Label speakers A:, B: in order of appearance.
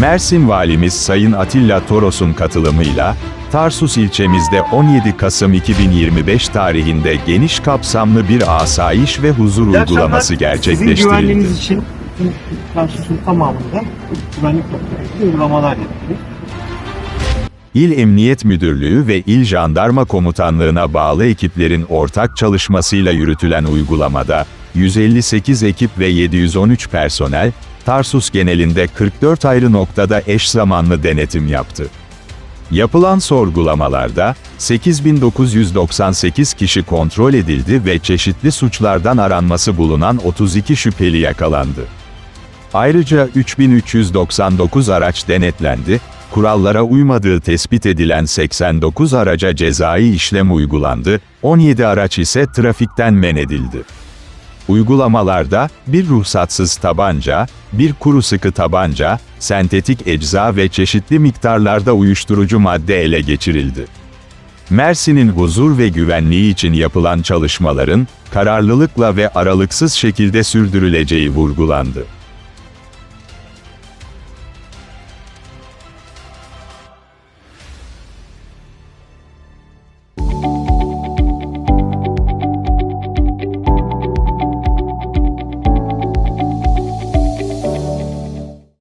A: Mersin Valimiz Sayın Atilla Toros'un katılımıyla, Tarsus ilçemizde 17 Kasım 2025 tarihinde geniş kapsamlı bir asayiş ve huzur uygulaması
B: Sizin
A: gerçekleştirildi.
B: güvenliğiniz için Tarsus'un tamamında güvenlik noktaları uygulamalar yapılıyor.
A: İl Emniyet Müdürlüğü ve İl Jandarma Komutanlığı'na bağlı ekiplerin ortak çalışmasıyla yürütülen uygulamada, 158 ekip ve 713 personel, Tarsus genelinde 44 ayrı noktada eş zamanlı denetim yaptı. Yapılan sorgulamalarda, 8998 kişi kontrol edildi ve çeşitli suçlardan aranması bulunan 32 şüpheli yakalandı. Ayrıca 3399 araç denetlendi, kurallara uymadığı tespit edilen 89 araca cezai işlem uygulandı, 17 araç ise trafikten men edildi. Uygulamalarda, bir ruhsatsız tabanca, bir kuru sıkı tabanca, sentetik ecza ve çeşitli miktarlarda uyuşturucu madde ele geçirildi. Mersin'in huzur ve güvenliği için yapılan çalışmaların, kararlılıkla ve aralıksız şekilde sürdürüleceği vurgulandı.